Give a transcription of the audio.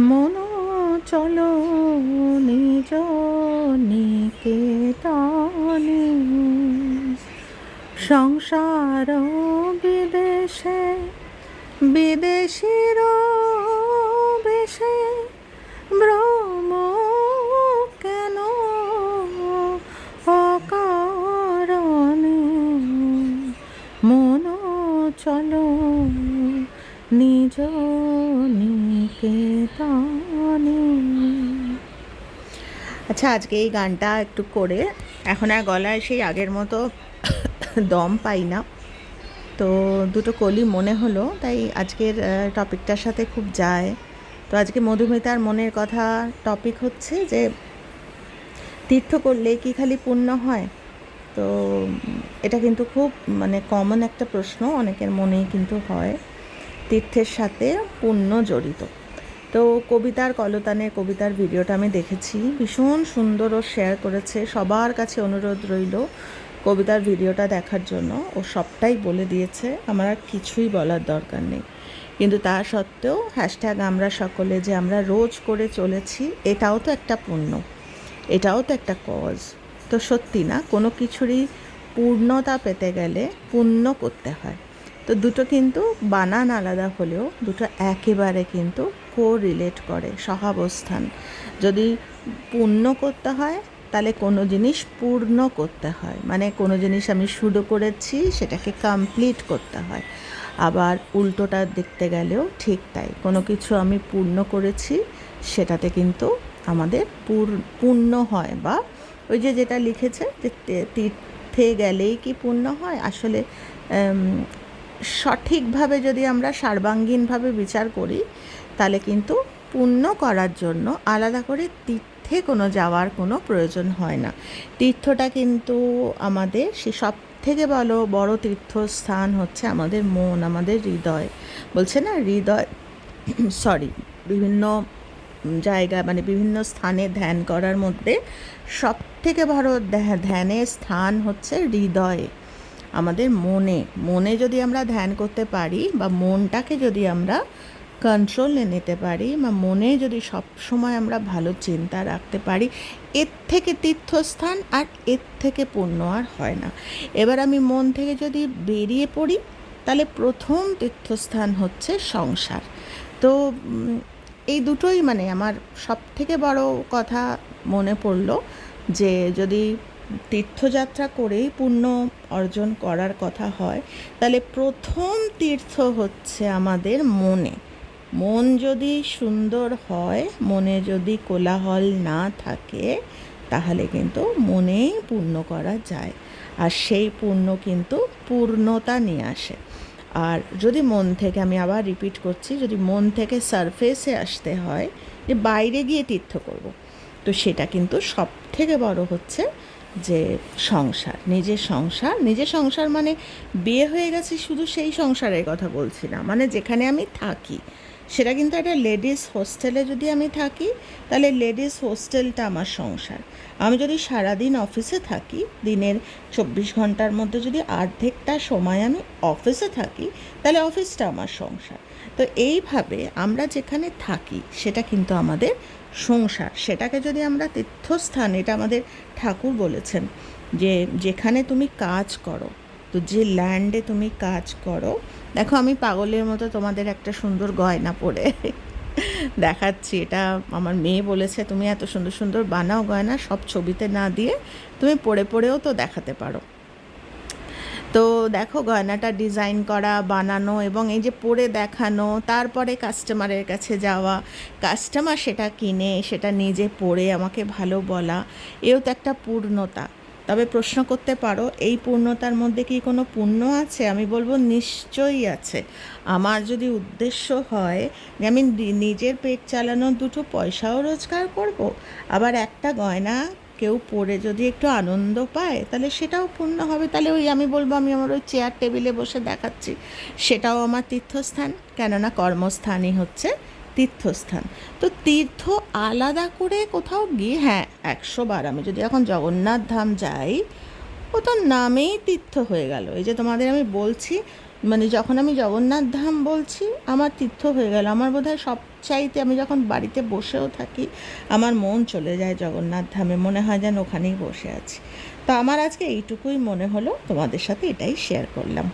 মন চলো নিজ নিকেতনে সংসার বিদেশে বিদেশির আচ্ছা আজকে এই গানটা একটু করে, এখন আর গলায় সেই আগের মতো দম পাই না। তো দুটো কলি মনে হলো, তাই আজকের টপিকটার সাথে খুব যায়। তো আজকে মধুমিতার মনের কথা টপিক হচ্ছে যে, তীর্থ করলে কি খালি পূর্ণ হয়? তো এটা কিন্তু খুব মানে কমন একটা প্রশ্ন, অনেকের মনেই কিন্তু হয়। তীর্থের সাথে পুণ্য জড়িত। তো কবিতার কলতানে কবিতার ভিডিওটা আমি দেখেছি। ভীষণ সুন্দর ও শেয়ার করেছে। সবার কাছে অনুরোধ রইল কবিতার ভিডিওটা দেখার জন্য। ও সবটাই বলে দিয়েছে। আমার আর কিছুই বলার দরকার নেই। কিন্তু তা সত্ত্বেও হ্যাশট্যাগ আমরা সকলে যে আমরা রোজ করে চলেছি, এটাও তো একটা পুণ্য। এটাও তো একটা কজ তো সত্যি না, কোনো কিছুরই পূর্ণতা পেতে গেলে পুণ্য করতে হয়। তো দুটো কিন্তু বানান আলাদা হলেও দুটো একেবারে কিন্তু কো রিলেট করে, সহাবস্থান। যদি পূর্ণ করতে হয়, তাহলে কোনো জিনিস পূর্ণ করতে হয়। মানে কোনো জিনিস আমি শুরু করেছি, সেটাকে কমপ্লিট করতে হয়। আবার উল্টোটা দেখতে গেলেও ঠিক তাই। কোনো কিছু আমি পূর্ণ করেছি, সেটাতে কিন্তু আমাদের পূর্ণ হয় বা ওই যে যেটা লিখেছে যে তীর্থে গেলেই কি পূর্ণ হয়? আসলে সঠিকভাবে যদি আমরা সার্বাঙ্গীনভাবে বিচার করি, তাহলে কিন্তু পূর্ণ করার জন্য আলাদা করে তীর্থে কোনো যাওয়ার কোনো প্রয়োজন হয় না। তীর্থটা কিন্তু আমাদের সে সব থেকে বলো, বড় তীর্থস্থান হচ্ছে আমাদের মন, আমাদের হৃদয়। বলছে না? হৃদয় সরি বিভিন্ন জায়গা মানে বিভিন্ন স্থানে ধ্যান করার মধ্যে সব থেকে বড় ধ্যানের স্থান হচ্ছে হৃদয়ে। আমাদের মনে মনে যদি আমরা ধ্যান করতে পারি বা মনটাকে যদি আমরা কন্ট্রোলে নিতে পারি বা মনে যদি সব সময় আমরা ভালো চিন্তা রাখতে পারি, এর থেকে তীর্থস্থান আর এর থেকে পূর্ণ আর হয় না। এবার আমি মন থেকে যদি বেরিয়ে পড়ি, তাহলে প্রথম তীর্থস্থান হচ্ছে সংসার। তো এই দুটোই মানে আমার সব থেকে বড় কথা মনে পড়ল যে যদি তীর্থযাত্রা করেই পুণ্য অর্জন করার কথা হয়, তাহলে প্রথম তীর্থ হচ্ছে আমাদের মনে। মন যদি সুন্দর হয়, মনে যদি কোলাহল না থাকে, তাহলে কিন্তু মনেই পূর্ণ করা যায়। আর সেই পূর্ণ কিন্তু পূর্ণতা নিয়ে আসে। আর যদি মন থেকে, আমি আবার রিপিট করছি, যদি মন থেকে সারফেসে আসতে হয়, যে বাইরে গিয়ে তীর্থ করব, তো সেটা কিন্তু সব থেকে বড় হচ্ছে যে সংসার, নিজের সংসার। নিজের সংসার মানে বিয়ে হয়ে গেছে, শুধু সেই সংসারের কথা বলছি না। মানে যেখানে আমি থাকি। সেটা কিন্তু একটা লেডিস হোস্টেলে যদি আমি থাকি, তাহলে লেডিস হোস্টেলটা আমার সংসার। আমি যদি সারাদিন অফিসে থাকি, দিনের চব্বিশ ঘণ্টার মধ্যে যদি অর্ধেকটা সময় আমি অফিসে থাকি, তাহলে অফিসটা আমার সংসার। তো এইভাবে আমরা যেখানে থাকি, সেটা কিন্তু আমাদের সংসার। সেটাকে যদি আমরা তীর্থস্থান, এটা আমাদের ঠাকুর বলেছেন যে, যেখানে তুমি কাজ করো তো যে ল্যান্ডে তুমি কাজ করো, দেখো আমি পাগলের মতো তোমাদের একটা সুন্দর গয়না পরে দেখাচ্ছি। এটা আমার মেয়ে বলেছে, তুমি এত সুন্দর সুন্দর বানাও গয়না, সব ছবিতে না দিয়ে তুমি পড়ে পড়েও তো দেখাতে পারো। তো দেখো গয়নাটা ডিজাইন করা, বানানো এবং এই যে পরে দেখানো, তারপরে কাস্টমারের কাছে যাওয়া কাস্টমার সেটা কিনে, সেটা নিজে পরে আমাকে ভালো বলা, এও তো একটা পূর্ণতা। তবে প্রশ্ন করতে পারো, এই পূর্ণতার মধ্যে কি কোনো পুণ্য আছে? আমি বলব নিশ্চয়ই আছে। আমার যদি উদ্দেশ্য হয় যে আমি নিজের পেট চালানোর দুটো পয়সাও রোজগার করব, আবার একটা গয়না কেউ পড়ে যদি একটু আনন্দ পায়, তাহলে সেটাও পূর্ণ হবে। তাহলে ওই আমি বলব, আমি আমার ওই চেয়ার টেবিলে বসে দেখাচ্ছি। সেটাও আমার তীর্থস্থান, কেননা কর্মস্থানই হচ্ছে তীর্থস্থান। তো তীর্থ আলাদা করে কোথাও গিয়ে হ্যাঁ একশো বার আমি যদি এখন জগন্নাথ ধাম যাই, ও তো নামেই তীর্থ হয়ে গেল। এই যে তোমাদের আমি বলছি মানে যখন আমি জগন্নাথ ধাম বলছি, আমার তীর্থ হয়ে গেল। আমার বোধ হয় সব চাইতে আমি যখন বাড়িতে বসেও থাকি, আমার মন চলে যায় জগন্নাথ ধামে, মনে হয় যেন ওখানেই বসে আছি। তো আমার আজকে এইটুকুই মনে হলো, তোমাদের সাথে এটাই শেয়ার করলাম।